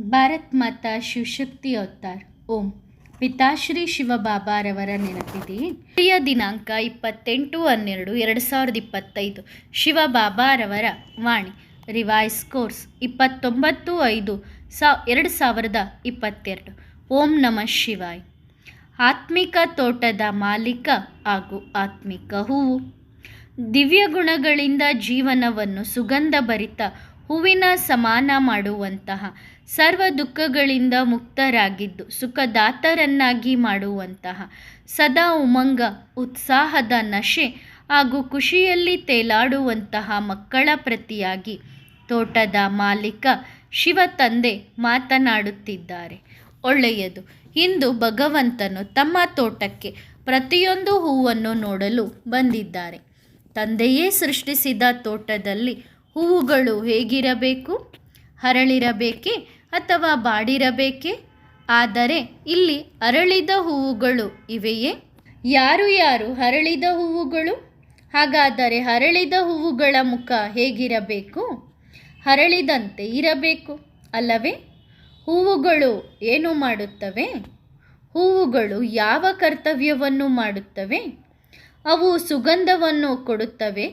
ಭಾರತ್ ಮಾತಾ ಶಿವಶಕ್ತಿ ಅವತಾರ್. ಓಂ. ಪಿತಾಶ್ರೀ ಶಿವಬಾಬಾರವರ ನೆನಪಿದೆ ಪ್ರಿಯ ದಿನಾಂಕ ಇಪ್ಪತ್ತೆಂಟು ಹನ್ನೆರಡು ಎರಡು ಸಾವಿರದ ಇಪ್ಪತ್ತೈದು. ಶಿವಬಾಬಾರವರ ವಾಣಿ. ರಿವೈಸ್ ಕೋರ್ಸ್ ಇಪ್ಪತ್ತೊಂಬತ್ತು ಐದು ಸಾ ಎರಡು ಸಾವಿರದ ಇಪ್ಪತ್ತೆರಡು. ಓಂ ನಮಃ ಶಿವಾಯ್. ಆತ್ಮಿಕ ತೋಟದ ಮಾಲೀಕ ಹಾಗೂ ಆತ್ಮಿಕ ಹೂವು. ದಿವ್ಯ ಗುಣಗಳಿಂದ ಜೀವನವನ್ನು ಸುಗಂಧಭರಿತ ಹೂವಿನ ಸಮಾನ ಮಾಡುವಂತಹ ಸರ್ವ ದುಃಖಗಳಿಂದ ಮುಕ್ತರಾಗಿದ್ದು, ಸುಖದಾತರನ್ನಾಗಿ ಮಾಡುವಂತಹ ಸದಾ ಉಮಂಗ, ಉತ್ಸಾಹದ ನಶೆ ಹಾಗೂ ಖುಷಿಯಲ್ಲಿ ತೇಲಾಡುವಂತಹ ಮಕ್ಕಳ ಪ್ರತಿಯಾಗಿ ತೋಟದ ಮಾಲೀಕ ಶಿವ ತಂದೆ ಮಾತನಾಡುತ್ತಿದ್ದಾರೆ. ಒಳ್ಳೆಯದು. ಇಂದು ಭಗವಂತನು ತಮ್ಮ ತೋಟಕ್ಕೆ ಪ್ರತಿಯೊಂದು ಹೂವನ್ನು ನೋಡಲು ಬಂದಿದ್ದಾರೆ. ತಂದೆಯೇ ಸೃಷ್ಟಿಸಿದ ತೋಟದಲ್ಲಿ ಹೂವುಗಳು ಹೇಗಿರಬೇಕು? ಹರಳಿರಬೇಕೇ? ಅಥವಾ ಬಾಡಿರಬೇಕೆ? ಆದರೆ ಇಲ್ಲಿ ಅರಳಿದ ಹೂವುಗಳು ಇವೆಯೇ? ಯಾರು ಯಾರು ಹರಳಿದ ಹೂವುಗಳು? ಹಾಗಾದರೆ ಹರಳಿದ ಹೂವುಗಳ ಮುಖ ಹೇಗಿರಬೇಕು? ಹರಳಿದಂತೆ ಇರಬೇಕು, ಅಲ್ಲವೇ? ಹೂವುಗಳು ಏನು ಮಾಡುತ್ತವೆ? ಹೂವುಗಳು ಯಾವ ಕರ್ತವ್ಯವನ್ನು ಮಾಡುತ್ತವೆ? ಅವು ಸುಗಂಧವನ್ನು ಕೊಡುತ್ತವೆ?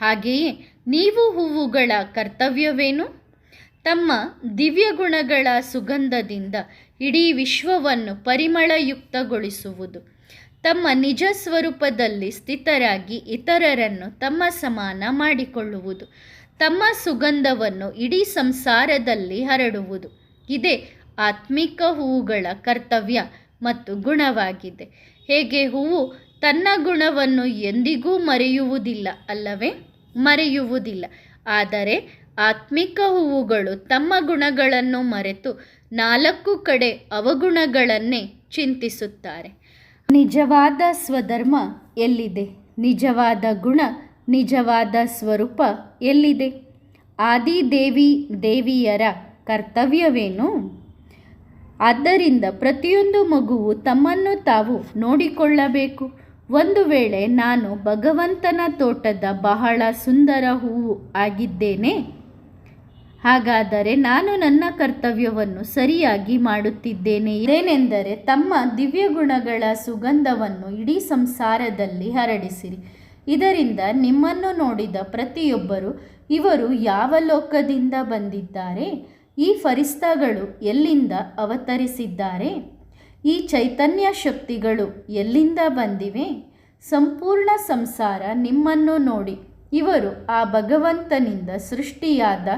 ಹಾಗೆಯೇ ನೀವು ಹೂವುಗಳ ಕರ್ತವ್ಯವೇನು? ತಮ್ಮ ದಿವ್ಯ ಗುಣಗಳ ಸುಗಂಧದಿಂದ ಇಡೀ ವಿಶ್ವವನ್ನು ಪರಿಮಳಯುಕ್ತಗೊಳಿಸುವುದು. ತಮ್ಮ ನಿಜ ಸ್ವರೂಪದಲ್ಲಿ ಸ್ಥಿತರಾಗಿ ಇತರರನ್ನು ತಮ್ಮ ಸಮಾನ ಮಾಡಿಕೊಳ್ಳುವುದು. ತಮ್ಮ ಸುಗಂಧವನ್ನು ಇಡೀ ಸಂಸಾರದಲ್ಲಿ ಹರಡುವುದು. ಇದೇ ಆತ್ಮಿಕ ಹೂವುಗಳ ಕರ್ತವ್ಯ ಮತ್ತು ಗುಣವಾಗಿದೆ. ಹೇಗೆ ಹೂವು ತನ್ನ ಗುಣವನ್ನು ಎಂದಿಗೂ ಮರೆಯುವುದಿಲ್ಲ ಅಲ್ಲವೇ? ಮರೆಯುವುದಿಲ್ಲ. ಆದರೆ ಆತ್ಮಿಕ ಹೂವುಗಳು ತಮ್ಮ ಗುಣಗಳನ್ನು ಮರೆತು ನಾಲ್ಕು ಕಡೆ ಅವಗುಣಗಳನ್ನೇ ಚಿಂತಿಸುತ್ತಾರೆ. ನಿಜವಾದ ಸ್ವಧರ್ಮ ಎಲ್ಲಿದೆ? ನಿಜವಾದ ಗುಣ, ನಿಜವಾದ ಸ್ವರೂಪ ಎಲ್ಲಿದೆ? ಆದಿದೇವಿ ದೇವಿಯರ ಕರ್ತವ್ಯವೇನು? ಆದ್ದರಿಂದ ಪ್ರತಿಯೊಂದು ಮಗುವು ತಮ್ಮನ್ನು ತಾವು ನೋಡಿಕೊಳ್ಳಬೇಕು. ಒಂದು ವೇಳೆ ನಾನು ಭಗವಂತನ ತೋಟದ ಬಹಳ ಸುಂದರ ಹೂವು ಆಗಿದ್ದೇನೆ ಹಾಗಾದರೆ ನಾನು ನನ್ನ ಕರ್ತವ್ಯವನ್ನು ಸರಿಯಾಗಿ ಮಾಡುತ್ತಿದ್ದೇನೆ. ಏನೆಂದರೆ ತಮ್ಮ ದಿವ್ಯ ಗುಣಗಳ ಸುಗಂಧವನ್ನು ಇಡೀ ಸಂಸಾರದಲ್ಲಿ ಹರಡಿಸಿರಿ. ಇದರಿಂದ ನಿಮ್ಮನ್ನು ನೋಡಿದ ಪ್ರತಿಯೊಬ್ಬರು, ಇವರು ಯಾವ ಲೋಕದಿಂದ ಬಂದಿದ್ದಾರೆ? ಈ ಫರಿಸ್ತಾಗಳು ಎಲ್ಲಿಂದ ಅವತರಿಸಿದ್ದಾರೆ? ಈ ಚೈತನ್ಯ ಶಕ್ತಿಗಳು ಎಲ್ಲಿಂದ ಬಂದಿವೆ? ಸಂಪೂರ್ಣ ಸಂಸಾರ ನಿಮ್ಮನ್ನು ನೋಡಿ, ಇವರು ಆ ಭಗವಂತನಿಂದ ಸೃಷ್ಟಿಯಾದ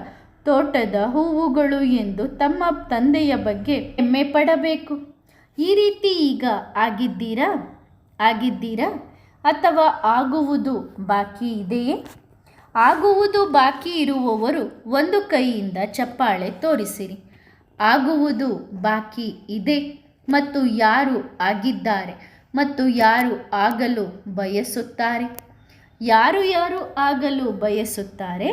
ತೋಟದ ಹೂವುಗಳು ಎಂದು ತಮ್ಮ ತಂದೆಯ ಬಗ್ಗೆ ಹೆಮ್ಮೆ ಪಡಬೇಕು. ಈ ರೀತಿ ಈಗ ಆಗಿದ್ದೀರಾ? ಆಗಿದ್ದೀರಾ? ಅಥವಾ ಆಗುವುದು ಬಾಕಿ ಇದೆಯೇ? ಆಗುವುದು ಬಾಕಿ ಇರುವವರು ಒಂದು ಕೈಯಿಂದ ಚಪ್ಪಾಳೆ ತೋರಿಸಿರಿ. ಆಗುವುದು ಬಾಕಿ ಇದೆ. ಮತ್ತು ಯಾರು ಆಗಿದ್ದಾರೆ? ಮತ್ತು ಯಾರು ಆಗಲು ಬಯಸುತ್ತಾರೆ? ಯಾರು ಯಾರು ಆಗಲು ಬಯಸುತ್ತಾರೆ?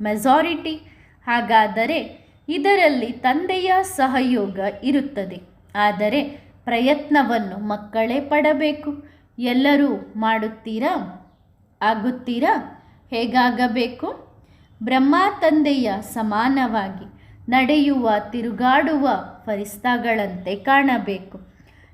ಮೆಜಾರಿಟಿ ಹಾಗಾದರೆ ಇದರಲ್ಲಿ ತಂದೆಯ ಸಹಯೋಗ ಇರುತ್ತದೆ. ಆದರೆ ಪ್ರಯತ್ನವನ್ನು ಮಕ್ಕಳೇ ಪಡಬೇಕು. ಎಲ್ಲರೂ ಮಾಡುತ್ತೀರಾ? ಆಗುತ್ತೀರಾ? ಹೇಗಾಗಬೇಕು? ಬ್ರಹ್ಮ ತಂದೆಯ ಸಮಾನವಾಗಿ ನಡೆಯುವ ತಿರುಗಾಡುವ ಫರಿಸ್ತಾಗಳಂತೆ ಕಾಣಬೇಕು.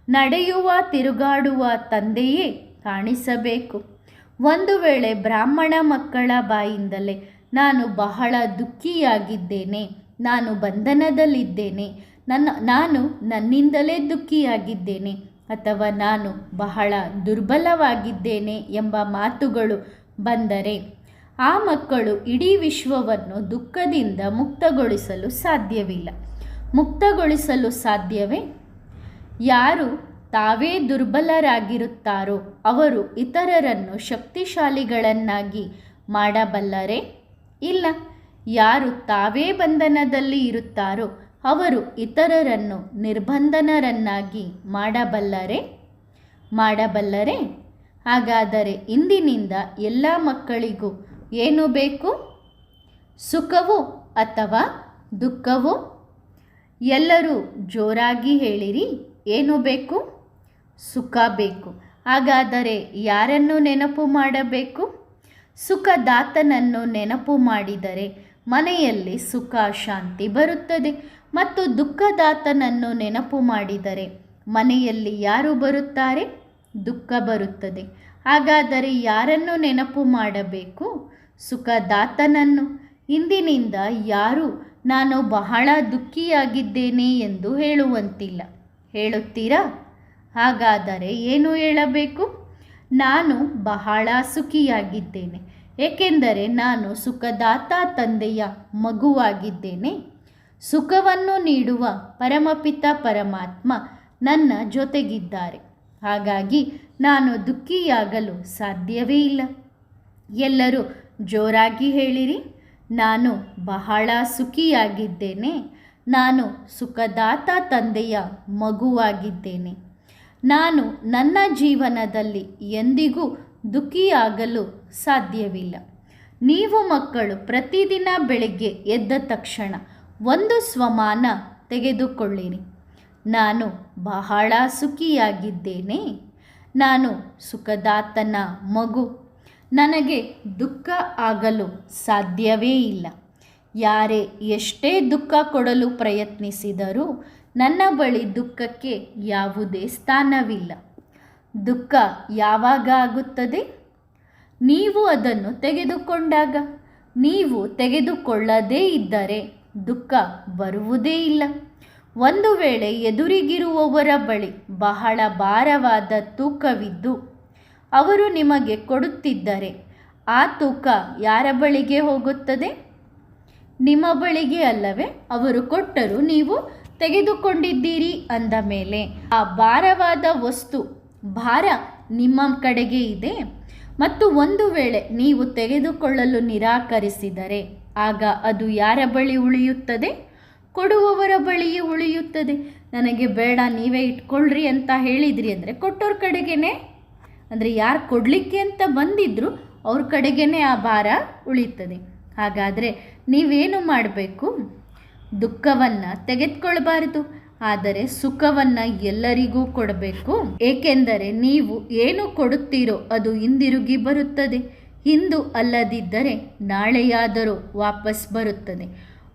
ನಡೆಯುವ ತಿರುಗಾಡುವ ತಂದೆಯೇ ಕಾಣಿಸಬೇಕು. ಒಂದು ವೇಳೆ ಬ್ರಾಹ್ಮಣ ಮಕ್ಕಳ ಬಾಯಿಂದಲೇ ನಾನು ಬಹಳ ದುಃಖಿಯಾಗಿದ್ದೇನೆ. ನಾನು ಬಂಧನದಲ್ಲಿದ್ದೇನೆ. ನನ್ನ, ನಾನು ನನ್ನಿಂದಲೇ ದುಃಖಿಯಾಗಿದ್ದೇನೆ. ಅಥವಾ ನಾನು ಬಹಳ ದುರ್ಬಲವಾಗಿದ್ದೇನೆ ಎಂಬ ಮಾತುಗಳು ಬಂದರೆ ಆ ಮಕ್ಕಳು ಇಡೀ ವಿಶ್ವವನ್ನು ದುಃಖದಿಂದ ಮುಕ್ತಗೊಳಿಸಲು ಸಾಧ್ಯವಿಲ್ಲ. ಮುಕ್ತಗೊಳಿಸಲು ಸಾಧ್ಯವೇ? ಯಾರು ತಾವೇ ದುರ್ಬಲರಾಗಿರುತ್ತಾರೋ ಅವರು ಇತರರನ್ನು ಶಕ್ತಿಶಾಲಿಗಳನ್ನಾಗಿ ಮಾಡಬಲ್ಲರೆ? ಇಲ್ಲ, ಯಾರು ತಾವೇ ಬಂಧನದಲ್ಲಿ ಇರುತ್ತಾರೋ ಅವರು ಇತರರನ್ನು ನಿರ್ಬಂಧನರನ್ನಾಗಿ ಮಾಡಬಲ್ಲರೆ? ಮಾಡಬಲ್ಲರೆ? ಹಾಗಾದರೆ ಇಂದಿನಿಂದ ಎಲ್ಲ ಮಕ್ಕಳಿಗೂ ಏನು ಬೇಕು? ಸುಖವು ಅಥವಾ ದುಃಖವು? ಎಲ್ಲರೂ ಜೋರಾಗಿ ಹೇಳಿರಿ, ಏನು ಬೇಕು? ಸುಖ ಬೇಕು. ಹಾಗಾದರೆ ಯಾರನ್ನು ನೆನಪು ಮಾಡಬೇಕು? ಸುಖದಾತನನ್ನು ನೆನಪು ಮಾಡಿದರೆ ಮನೆಯಲ್ಲಿ ಸುಖ, ಶಾಂತಿ ಬರುತ್ತದೆ. ಮತ್ತು ದುಃಖದಾತನನ್ನು ನೆನಪು ಮಾಡಿದರೆ ಮನೆಯಲ್ಲಿ ಯಾರು ಬರುತ್ತಾರೆ? ದುಃಖ ಬರುತ್ತದೆ. ಹಾಗಾದರೆ ಯಾರನ್ನು ನೆನಪು ಮಾಡಬೇಕು? ಸುಖದಾತನನ್ನು. ಇಂದಿನಿಂದ ಯಾರು, ನಾನು ಬಹಳ ದುಃಖಿಯಾಗಿದ್ದೇನೆ ಎಂದು ಹೇಳುವಂತಿಲ್ಲ. ಹೇಳುತ್ತೀರಾ? ಹಾಗಾದರೆ ಏನು ಹೇಳಬೇಕು? ನಾನು ಬಹಳ ಸುಖಿಯಾಗಿದ್ದೇನೆ. ಏಕೆಂದರೆ ನಾನು ಸುಖದಾತ ತಂದೆಯ ಮಗುವಾಗಿದ್ದೇನೆ. ಸುಖವನ್ನು ನೀಡುವ ಪರಮಪಿತ ಪರಮಾತ್ಮ ನನ್ನ ಜೊತೆಗಿದ್ದಾರೆ. ಹಾಗಾಗಿ ನಾನು ದುಃಖಿಯಾಗಲು ಸಾಧ್ಯವೇ ಇಲ್ಲ. ಎಲ್ಲರೂ ಜೋರಾಗಿ ಹೇಳಿರಿ. ನಾನು ಬಹಳ ಸುಖಿಯಾಗಿದ್ದೇನೆ. ನಾನು ಸುಖದಾತ ತಂದೆಯ ಮಗುವಾಗಿದ್ದೇನೆ. ನಾನು ನನ್ನ ಜೀವನದಲ್ಲಿ ಎಂದಿಗೂ ದುಃಖಿಯಾಗಲು ಸಾಧ್ಯವಿಲ್ಲ. ನೀವು ಮಕ್ಕಳು ಪ್ರತಿದಿನ ಬೆಳಗ್ಗೆ ಎದ್ದ ತಕ್ಷಣ ಒಂದು ಸ್ವಮಾನ ತೆಗೆದುಕೊಳ್ಳಿರಿ. ನಾನು ಬಹಳ ಸುಖಿಯಾಗಿದ್ದೇನೆ. ನಾನು ಸುಖದಾತನ ಮಗು. ನನಗೆ ದುಃಖ ಆಗಲು ಸಾಧ್ಯವೇ ಇಲ್ಲ. ಯಾರೇ ಎಷ್ಟೇ ದುಃಖ ಕೊಡಲು ಪ್ರಯತ್ನಿಸಿದರೂ ನನ್ನ ಬಳಿ ದುಃಖಕ್ಕೆ ಯಾವುದೇ ಸ್ಥಾನವಿಲ್ಲ. ದುಃಖ ಯಾವಾಗ ಆಗುತ್ತದೆ? ನೀವು ಅದನ್ನು ತೆಗೆದುಕೊಂಡಾಗ ನೀವು ತೆಗೆದುಕೊಳ್ಳದೇ ಇದ್ದರೆ ದುಃಖ ಬರುವುದೇ ಇಲ್ಲ. ಒಂದು ವೇಳೆ ಎದುರಿಗಿರುವವರ ಬಳಿ ಬಹಳ ಭಾರವಾದ ತೂಕವಿದ್ದು ಅವರು ನಿಮಗೆ ಕೊಡುತ್ತಿದ್ದರೆ ಆ ತೂಕ ಯಾರ ಬಳಿಗೆ ಹೋಗುತ್ತದೆ? ನಿಮ್ಮ ಬಳಿಗೆ ಅಲ್ಲವೇ? ಅವರು ಕೊಟ್ಟರು ನೀವು ತೆಗೆದುಕೊಂಡಿದ್ದೀರಿ ಅಂದ ಮೇಲೆ, ಆ ಭಾರವಾದ ವಸ್ತು, ಭಾರ ನಿಮ್ಮ ಕಡೆಗೆ ಇದೆ? ಮತ್ತು ಒಂದು ವೇಳೆ ನೀವು ತೆಗೆದುಕೊಳ್ಳಲು ನಿರಾಕರಿಸಿದರೆ, ಆಗ ಅದು ಯಾರ ಬಳಿ ಉಳಿಯುತ್ತದೆ? ಕೊಡುವವರ ಬಳಿಯೇ ಉಳಿಯುತ್ತದೆ. ನನಗೆ ಬೇಡ, ನೀವೇ ಇಟ್ಕೊಳ್ರಿ ಅಂತ ಹೇಳಿದ್ರಿ ಅಂದರೆ ಕೊಟ್ಟೋರ ಕಡೆಗೇನೆ? ಅಂದರೆ ಯಾರು ಕೊಡಲಿಕ್ಕೆ ಅಂತ ಬಂದಿದ್ರು, ಅವ್ರ ಕಡೆಗೇನೆ ಆ ಭಾರ ಉಳಿಯುತ್ತದೆ. ಹಾಗಾದರೆ ನೀವೇನು ಮಾಡಬೇಕು? ದುಃಖವನ್ನು ತೆಗೆದುಕೊಳ್ಬಾರದು. ಆದರೆ ಸುಖವನ್ನು ಎಲ್ಲರಿಗೂ ಕೊಡಬೇಕು. ಏಕೆಂದರೆ ನೀವು ಏನು ಕೊಡುತ್ತೀರೋ ಅದು ಹಿಂದಿರುಗಿ ಬರುತ್ತದೆ. ಇಂದು ಅಲ್ಲದಿದ್ದರೆ ನಾಳೆಯಾದರೂ ವಾಪಸ್ ಬರುತ್ತದೆ.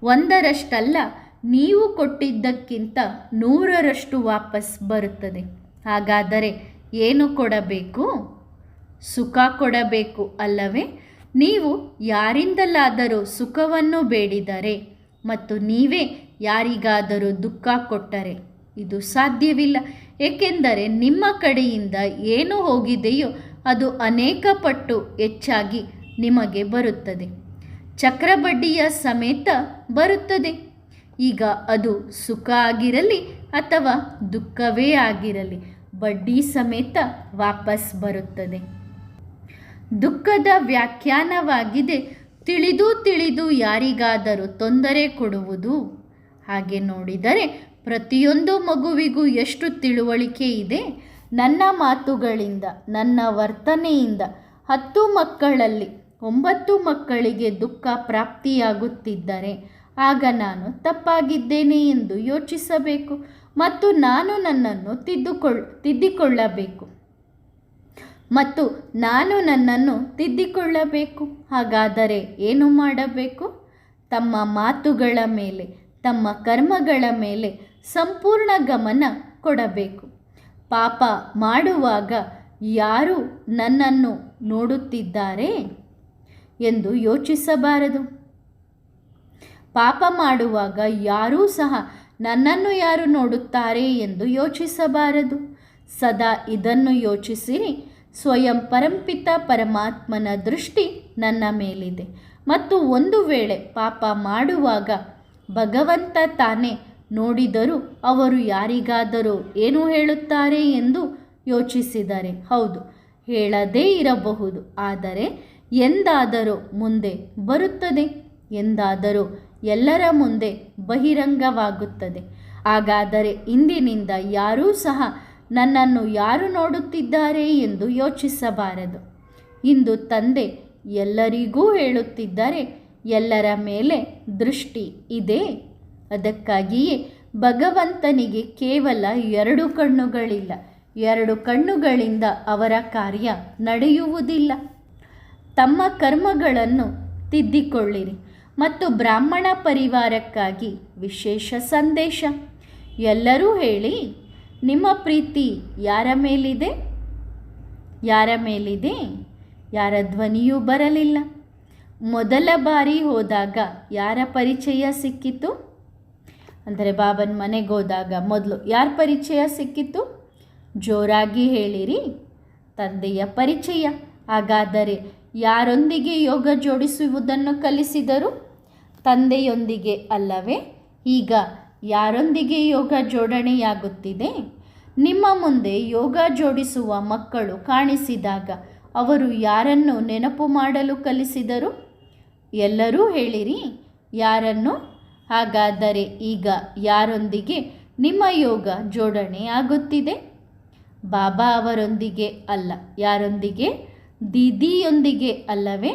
ಒಂದರಷ್ಟಲ್ಲ, ನೀವು ಕೊಟ್ಟಿದ್ದಕ್ಕಿಂತ ನೂರರಷ್ಟು ವಾಪಸ್ ಬರುತ್ತದೆ. ಹಾಗಾದರೆ ಏನು ಕೊಡಬೇಕು? ಸುಖ ಕೊಡಬೇಕು ಅಲ್ಲವೇ? ನೀವು ಯಾರಿಂದಲಾದರೂ ಸುಖವನ್ನು ಬೇಡಿದರೆ ಮತ್ತು ನೀವೇ ಯಾರಿಗಾದರೂ ದುಃಖ ಕೊಟ್ಟರೆ ಇದು ಸಾಧ್ಯವಿಲ್ಲ. ಏಕೆಂದರೆ ನಿಮ್ಮ ಕಡೆಯಿಂದ ಏನು ಹೋಗಿದೆಯೋ ಅದು ಅನೇಕ ಪಟ್ಟು ಹೆಚ್ಚಾಗಿ ನಿಮಗೆ ಬರುತ್ತದೆ. ಚಕ್ರಬಡ್ಡಿಯ ಸಮೇತ ಬರುತ್ತದೆ. ಈಗ ಅದು ಸುಖ ಆಗಿರಲಿ ಅಥವಾ ದುಃಖವೇ ಆಗಿರಲಿ, ಬಡ್ಡಿ ಸಮೇತ ವಾಪಸ್ ಬರುತ್ತದೆ. ದುಃಖದ ವ್ಯಾಖ್ಯಾನವಾಗಿದೆ ತಿಳಿದು ತಿಳಿದು ಯಾರಿಗಾದರೂ ತೊಂದರೆ ಕೊಡುವುದು? ಹಾಗೆ ನೋಡಿದರೆ ಪ್ರತಿಯೊಂದು ಮಗುವಿಗೂ ಎಷ್ಟು ತಿಳುವಳಿಕೆ ಇದೆ? ನನ್ನ ಮಾತುಗಳಿಂದ, ನನ್ನ ವರ್ತನೆಯಿಂದ ಹತ್ತು ಮಕ್ಕಳಲ್ಲಿ ಒಂಬತ್ತು ಮಕ್ಕಳಿಗೆ ದುಃಖ ಪ್ರಾಪ್ತಿಯಾಗುತ್ತಿದ್ದರೆ ಆಗ ನಾನು ತಪ್ಪಾಗಿದ್ದೇನೆ ಎಂದು ಯೋಚಿಸಬೇಕು ಮತ್ತು ನಾನು ನನ್ನನ್ನು ತಿದ್ದುಕೊಳ್, ತಿದ್ದಿಕೊಳ್ಳಬೇಕು. ಮತ್ತು ನಾನು ನನ್ನನ್ನು ತಿದ್ದಿಕೊಳ್ಳಬೇಕು. ಹಾಗಾದರೆ ಏನು ಮಾಡಬೇಕು? ತಮ್ಮ ಮಾತುಗಳ ಮೇಲೆ, ತಮ್ಮ ಕರ್ಮಗಳ ಮೇಲೆ ಸಂಪೂರ್ಣ ಗಮನ ಕೊಡಬೇಕು. ಪಾಪ ಮಾಡುವಾಗ ಯಾರು ನನ್ನನ್ನು ನೋಡುತ್ತಿದ್ದಾರೆ ಎಂದು ಯೋಚಿಸಬಾರದು. ಪಾಪ ಮಾಡುವಾಗ ಯಾರೂ ಸಹ ನನ್ನನ್ನು ಯಾರು ನೋಡುತ್ತಾರೆ ಎಂದು ಯೋಚಿಸಬಾರದು. ಸದಾ ಇದನ್ನು ಯೋಚಿಸಿರಿ. ಸ್ವಯಂ ಪರಂಪಿತ ಪರಮಾತ್ಮನ ದೃಷ್ಟಿ ನನ್ನ ಮೇಲಿದೆ. ಮತ್ತು ಒಂದು ವೇಳೆ ಪಾಪ ಮಾಡುವಾಗ ಭಗವಂತ ತಾನೇ ನೋಡಿದರೂ ಅವರು ಯಾರಿಗಾದರೂ ಏನು ಹೇಳುತ್ತಾರೆ ಎಂದು ಯೋಚಿಸಿದರೆ ಹೌದು, ಹೇಳದೇ ಇರಬಹುದು. ಆದರೆ ಎಂದಾದರೂ ಮುಂದೆ ಬರುತ್ತದೆ, ಎಂದಾದರೂ ಎಲ್ಲರ ಮುಂದೆ ಬಹಿರಂಗವಾಗುತ್ತದೆ. ಹಾಗಾದರೆ ಇಂದಿನಿಂದ ಯಾರೂ ಸಹ ನನ್ನನ್ನು ಯಾರು ನೋಡುತ್ತಿದ್ದಾರೆ ಎಂದು ಯೋಚಿಸಬಾರದು. ಇಂದು ತಂದೆ ಎಲ್ಲರಿಗೂ ಹೇಳುತ್ತಿದ್ದಾರೆ, ಎಲ್ಲರ ಮೇಲೆ ದೃಷ್ಟಿ ಇದೆ. ಅದಕ್ಕಾಗಿಯೇ ಭಗವಂತನಿಗೆ ಕೇವಲ ಎರಡು ಕಣ್ಣುಗಳಿಲ್ಲ. ಎರಡು ಕಣ್ಣುಗಳಿಂದ ಅವರ ಕಾರ್ಯ ನಡೆಯುವುದಿಲ್ಲ. ತಮ್ಮ ಕರ್ಮಗಳನ್ನು ತಿದ್ದಿಕೊಳ್ಳಿರಿ ಮತ್ತು ಬ್ರಾಹ್ಮಣ ಪರಿವಾರಕ್ಕಾಗಿ ವಿಶೇಷ ಸಂದೇಶ. ಎಲ್ಲರೂ ಹೇಳಿ ನಿಮ್ಮ ಪ್ರೀತಿ ಯಾರ ಮೇಲಿದೆ? ಯಾರ ಮೇಲಿದೆ? ಯಾರ ಧ್ವನಿಯೂ ಬರಲಿಲ್ಲ. ಮೊದಲ ಬಾರಿ ಹೋದಾಗ ಯಾರ ಪರಿಚಯ ಸಿಕ್ಕಿತು? ಅಂದರೆ ಬಾಬನ ಮನೆಗೆ ಹೋದಾಗ ಮೊದಲು ಯಾರ ಪರಿಚಯ ಸಿಕ್ಕಿತು? ಜೋರಾಗಿ ಹೇಳಿರಿ, ತಂದೆಯ ಪರಿಚಯ. ಹಾಗಾದರೆ ಯಾರೊಂದಿಗೆ ಯೋಗ ಜೋಡಿಸುವುದನ್ನು ಕಲಿಸಿದರು? ತಂದೆಯೊಂದಿಗೆ ಅಲ್ಲವೇ? ಈಗ ಯಾರೊಂದಿಗೆ ಯೋಗ ಜೋಡಣೆಯಾಗುತ್ತಿದೆ? ನಿಮ್ಮ ಮುಂದೆ ಯೋಗ ಜೋಡಿಸುವ ಮಕ್ಕಳು ಕಾಣಿಸಿದಾಗ ಅವರು ಯಾರನ್ನು ನೆನಪು ಮಾಡಲು ಕಲಿಸಿದರು? ಎಲ್ಲರೂ ಹೇಳಿರಿ, ಯಾರನ್ನು? ಹಾಗಾದರೆ ಈಗ ಯಾರೊಂದಿಗೆ ನಿಮ್ಮ ಯೋಗ ಜೋಡಣೆ ಆಗುತ್ತಿದೆ? ಬಾಬಾ ಅವರೊಂದಿಗೆ ಅಲ್ಲ, ಯಾರೊಂದಿಗೆ? ದೀದಿಯೊಂದಿಗೆ ಅಲ್ಲವೇ?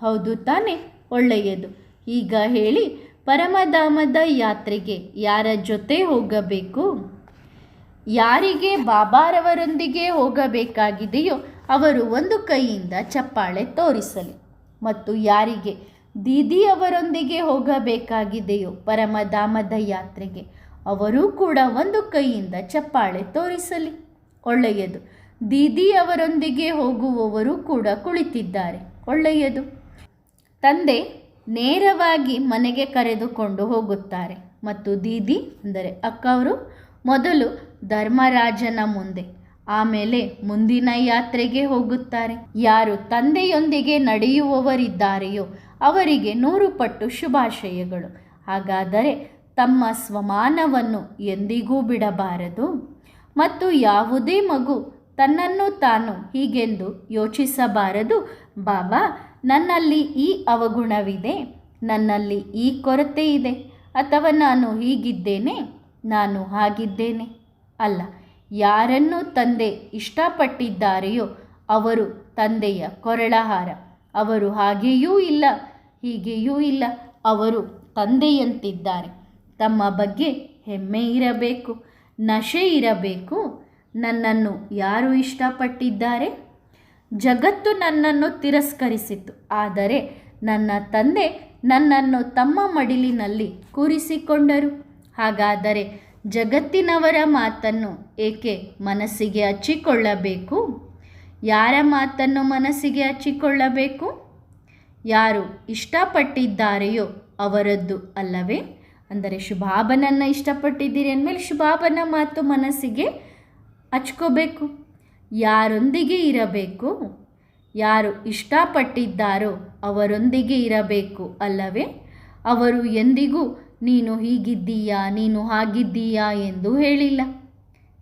ಹೌದು ತಾನೆ, ಒಳ್ಳೆಯದು. ಈಗ ಹೇಳಿ, ಪರಮಧಾಮದ ಯಾತ್ರೆಗೆ ಯಾರ ಜೊತೆ ಹೋಗಬೇಕು? ಯಾರಿಗೆ ಬಾಬಾರವರೊಂದಿಗೆ ಹೋಗಬೇಕಾಗಿದೆಯೋ ಅವರು ಒಂದು ಕೈಯಿಂದ ಚಪ್ಪಾಳೆ ತೋರಿಸಲಿ. ಮತ್ತು ಯಾರಿಗೆ ದೀದಿಯವರೊಂದಿಗೆ ಹೋಗಬೇಕಾಗಿದೆಯೋ ಪರಮಧಾಮದ ಯಾತ್ರೆಗೆ ಅವರೂ ಕೂಡ ಒಂದು ಕೈಯಿಂದ ಚಪ್ಪಾಳೆ ತೋರಿಸಲಿ. ಒಳ್ಳೆಯದು. ದೀದಿಯವರೊಂದಿಗೆ ಹೋಗುವವರು ಕೂಡ ಕುಳಿತಿದ್ದಾರೆ. ಒಳ್ಳೆಯದು. ತಂದೆ ನೇರವಾಗಿ ಮನೆಗೆ ಕರೆದುಕೊಂಡು ಹೋಗುತ್ತಾರೆ. ಮತ್ತು ದೀದಿ ಅಂದರೆ ಅಕ್ಕವರು ಮೊದಲು ಧರ್ಮರಾಜನ ಮುಂದೆ. ಆಮೇಲೆ ಮುಂದಿನ ಯಾತ್ರೆಗೆ ಹೋಗುತ್ತಾರೆ. ಯಾರು ತಂದೆಯೊಂದಿಗೆ ನಡೆಯುವವರಿದ್ದಾರೆಯೋ ಅವರಿಗೆ ನೂರು ಪಟ್ಟು ಶುಭಾಶಯಗಳು. ಹಾಗಾದರೆ ತಮ್ಮ ಸ್ವಮಾನವನ್ನು ಎಂದಿಗೂ ಬಿಡಬಾರದು? ಮತ್ತು ಯಾವುದೇ ಮಗು ತನ್ನನ್ನು ತಾನು ಹೀಗೆಂದು ಯೋಚಿಸಬಾರದು? ಬಾಬಾ, ನನ್ನಲ್ಲಿ ಈ ಅವಗುಣವಿದೆ, ನನ್ನಲ್ಲಿ ಈ ಕೊರತೆ ಇದೆ ಅಥವಾ ನಾನು ಹೀಗಿದ್ದೇನೆ, ನಾನು ಹಾಗಿದ್ದೇನೆ. ಅಲ್ಲ, ಯಾರನ್ನು ತಂದೆ ಇಷ್ಟಪಟ್ಟಿದ್ದಾರೆಯೋ ಅವರು ತಂದೆಯ ಕೊರಳಹಾರ. ಅವರು ಹಾಗೆಯೂ ಇಲ್ಲ, ಹೀಗೆಯೂ ಇಲ್ಲ, ಅವರು ತಂದೆಯಂತಿದ್ದಾರೆ. ತಮ್ಮ ಬಗ್ಗೆ ಹೆಮ್ಮೆ ಇರಬೇಕು, ನಶೆ ಇರಬೇಕು. ನನ್ನನ್ನು ಯಾರು ಇಷ್ಟಪಟ್ಟಿದ್ದಾರೆ? ಜಗತ್ತು ನನ್ನನ್ನು ತಿರಸ್ಕರಿಸಿತು ಆದರೆ ನನ್ನ ತಂದೆ ನನ್ನನ್ನು ತಮ್ಮ ಮಡಿಲಿನಲ್ಲಿ ಕೂರಿಸಿಕೊಂಡರು. ಹಾಗಾದರೆ ಜಗತ್ತಿನವರ ಮಾತನ್ನು ಏಕೆ ಮನಸ್ಸಿಗೆ ಹಚ್ಚಿಕೊಳ್ಳಬೇಕು? ಯಾರ ಮಾತನ್ನು ಮನಸ್ಸಿಗೆ ಹಚ್ಚಿಕೊಳ್ಳಬೇಕು? ಯಾರು ಇಷ್ಟಪಟ್ಟಿದ್ದಾರೆಯೋ ಅವರದ್ದು ಅಲ್ಲವೇ? ಅಂದರೆ ಶುಭಾಬನನ್ನು ಇಷ್ಟಪಟ್ಟಿದ್ದೀರಿ ಅಂದಮೇಲೆ ಶುಭಾಬನ ಮಾತು ಮನಸ್ಸಿಗೆ ಹಚ್ಕೋಬೇಕು. ಯಾರೊಂದಿಗೆ ಇರಬೇಕು? ಯಾರು ಇಷ್ಟಪಟ್ಟಿದ್ದಾರೋ ಅವರೊಂದಿಗೆ ಇರಬೇಕು ಅಲ್ಲವೇ? ಅವರು ಎಂದಿಗೂ ನೀನು ಹೀಗಿದ್ದೀಯಾ, ನೀನು ಹಾಗಿದ್ದೀಯಾ ಎಂದು ಹೇಳಿಲ್ಲ.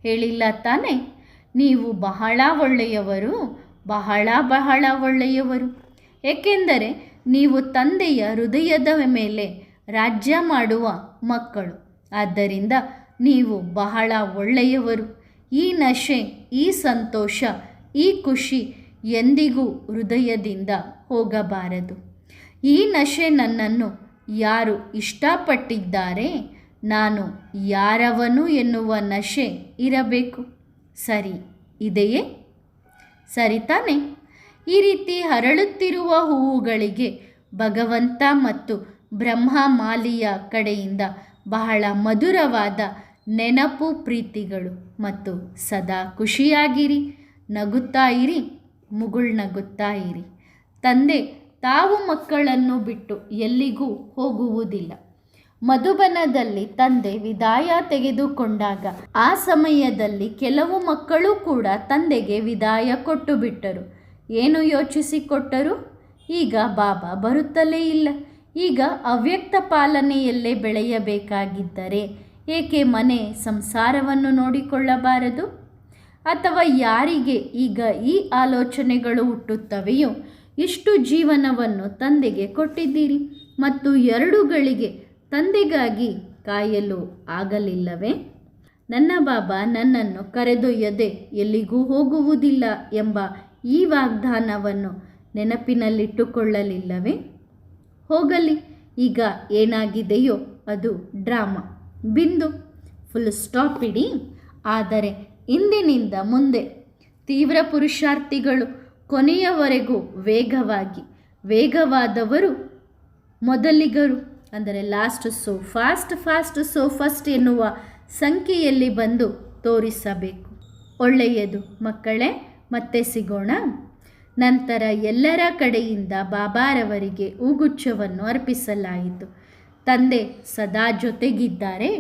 ಹೇಳಿಲ್ಲ ತಾನೆ, ನೀವು ಬಹಳ ಒಳ್ಳೆಯವರು, ಬಹಳ ಬಹಳ ಒಳ್ಳೆಯವರು. ಏಕೆಂದರೆ ನೀವು ತಂದೆಯ ಹೃದಯದ ಮೇಲೆ ರಾಜ್ಯ ಮಾಡುವ ಮಕ್ಕಳು. ಆದ್ದರಿಂದ ನೀವು ಬಹಳ ಒಳ್ಳೆಯವರು. ಈ ನಶೆ, ಈ ಸಂತೋಷ, ಈ ಖುಷಿ ಎಂದಿಗೂ ಹೃದಯದಿಂದ ಹೋಗಬಾರದು. ಈ ನಶೆ ನನ್ನನ್ನು ಯಾರು ಇಷ್ಟಪಟ್ಟಿದ್ದಾರೆ, ನಾನು ಯಾರವನು ಎನ್ನುವ ನಶೆ ಇರಬೇಕು. ಸರಿ, ಇದೆಯೇ? ಸರಿ ತಾನೆ. ಈ ರೀತಿ ಹರಳುತ್ತಿರುವ ಹೂವುಗಳಿಗೆ ಭಗವಂತ ಮತ್ತು ಬ್ರಹ್ಮ ಮಾಲಿಯ ಕಡೆಯಿಂದ ಬಹಳ ಮಧುರವಾದ ನೆನಪು ಪ್ರೀತಿಗಳು ಮತ್ತು ಸದಾ ಖುಷಿಯಾಗಿರಿ. ನಗುತ್ತಾ ಇರಿ ಮುಗುಳ್ನಗುತ್ತಾ ಇರಿ. ತಂದೆ ತಾವು ಮಕ್ಕಳನ್ನು ಬಿಟ್ಟು ಎಲ್ಲಿಗೂ ಹೋಗುವುದಿಲ್ಲ. ಮಧುಬನದಲ್ಲಿ ತಂದೆ ವಿದಾಯ ತೆಗೆದುಕೊಂಡಾಗ, ಆ ಸಮಯದಲ್ಲಿ ಕೆಲವು ಮಕ್ಕಳು ಕೂಡ ತಂದೆಗೆ ವಿದಾಯ ಕೊಟ್ಟು ಬಿಟ್ಟರು ಏನು ಯೋಚಿಸಿಕೊಟ್ಟರು? ಈಗ ಬಾಬಾ ಬರುತ್ತಲೇ ಇಲ್ಲ. ಈಗ ಅವ್ಯಕ್ತ ಪಾಲನೆಯಲ್ಲೇ ಬೆಳೆಯಬೇಕಾಗಿದ್ದರೆ ಏಕೆ ಮನೆ ಸಂಸಾರವನ್ನು ನೋಡಿಕೊಳ್ಳಬಾರದು? ಅಥವಾ ಯಾರಿಗೆ ಈಗ ಈ ಆಲೋಚನೆಗಳು ಹುಟ್ಟುತ್ತವೆಯೋ ಇಷ್ಟು ಜೀವನವನ್ನು ತಂದೆಗೆ ಕೊಟ್ಟಿದ್ದೀರಿ ಮತ್ತು ಎರಡುಗಳಿಗೆ ತಂದೆಗಾಗಿ ಕಾಯಲು ಆಗಲಿಲ್ಲವೇ? ನನ್ನ ಬಾಬಾ ನನ್ನನ್ನು ಕರೆದೊಯ್ಯದೆ ಎಲ್ಲಿಗೂ ಹೋಗುವುದಿಲ್ಲ ಎಂಬ ಈ ವಾಗ್ದಾನವನ್ನು ನೆನಪಿನಲ್ಲಿಟ್ಟುಕೊಳ್ಳಲಿಲ್ಲವೇ? ಹೋಗಲಿ, ಈಗ ಏನಾಗಿದೆಯೋ ಅದು ಡ್ರಾಮಾ. ಬಿಂದು, ಫುಲ್ ಸ್ಟಾಪ್ ಇಡಿ. ಆದರೆ, ಇಂದಿನಿಂದ ಮುಂದೆ ತೀವ್ರ ಪುರುಷಾರ್ಥಿಗಳು ಕೊನೆಯವರೆಗೂ ವೇಗವಾಗಿ, ವೇಗವಾದವರು ಮೊದಲಿಗರು. ಅಂದರೆ last so fast fast so first ಎನ್ನುವ ಸಂಖ್ಯೆಯಲ್ಲಿ ಬಂದು ತೋರಿಸಬೇಕು. ಒಳ್ಳೆಯದು ಮಕ್ಕಳೇ, ಮತ್ತೆ ಸಿಗೋಣ. ನಂತರ ಎಲ್ಲರ ಕಡೆಯಿಂದ ಬಾಬಾರವರಿಗೆ ಹೂಗುಚ್ಛವನ್ನು ಅರ್ಪಿಸಲಾಯಿತು. ತಂದೆ ಸದಾ ಜೊತೆಗಿದ್ದಾರೆ.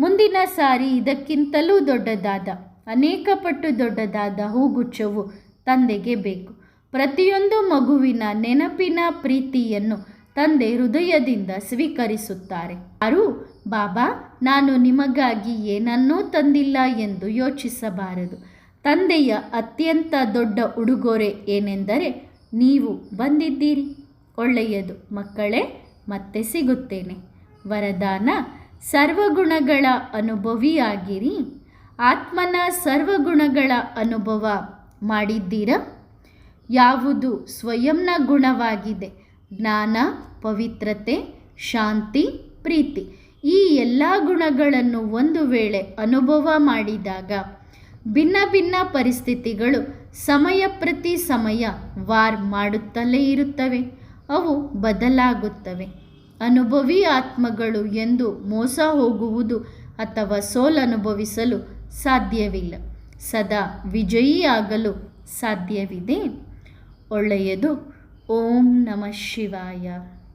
ಮುಂದಿನ ಸಾರಿ ಇದಕ್ಕಿಂತಲೂ ದೊಡ್ಡದಾದ, ಅನೇಕ ಪಟ್ಟು ದೊಡ್ಡದಾದ ಹೂಗುಚ್ಛವು ತಂದೆಗೆ ಬೇಕು. ಪ್ರತಿಯೊಂದು ಮಗುವಿನ ನೆನಪಿನ ಪ್ರೀತಿಯನ್ನು ತಂದೆ ಹೃದಯದಿಂದ ಸ್ವೀಕರಿಸುತ್ತಾರೆ. ಯಾರು? ಬಾಬಾ, ನಾನು ನಿಮಗಾಗಿ ಏನನ್ನೂ ತಂದಿಲ್ಲ ಎಂದು ಯೋಚಿಸಬಾರದು. ತಂದೆಯ ಅತ್ಯಂತ ದೊಡ್ಡ ಉಡುಗೊರೆ ಏನೆಂದರೆ ನೀವು ಬಂದಿದ್ದೀರಿ. ಒಳ್ಳೆಯದು ಮಕ್ಕಳೇ, ಮತ್ತೆ ಸಿಗುತ್ತೇನೆ. ವರದಾನ, ಸರ್ವಗುಣಗಳ ಅನುಭವಿಯಾಗಿರಿ. ಆತ್ಮನ ಸರ್ವಗುಣಗಳ ಅನುಭವ ಮಾಡಿದ್ದೀರಾ? ಯಾವುದು ಸ್ವಯಂನ ಗುಣವಾಗಿದೆ? ಜ್ಞಾನ, ಪವಿತ್ರತೆ, ಶಾಂತಿ, ಪ್ರೀತಿ. ಈ ಎಲ್ಲ ಗುಣಗಳನ್ನು ಒಂದು ವೇಳೆ ಅನುಭವ ಮಾಡಿದಾಗ ಭಿನ್ನ ಭಿನ್ನ ಪರಿಸ್ಥಿತಿಗಳು ಸಮಯ ಪ್ರತಿ ಸಮಯ ವಾರ್ ಮಾಡುತ್ತಲೇ ಇರುತ್ತವೆ. ಅವು ಬದಲಾಗುತ್ತವೆ. ಅನುಭವಿ ಆತ್ಮಗಳು ಎಂದು ಮೋಸ ಹೋಗುವುದು ಅಥವಾ ಸೋಲನುಭವಿಸಲು ಸಾಧ್ಯವಿಲ್ಲ. ಸದಾ ವಿಜಯಿಯಾಗಲು ಸಾಧ್ಯವಿದೆ. ಒಳ್ಳೆಯದು. ಓಂ ನಮಃ ಶಿವಾಯ.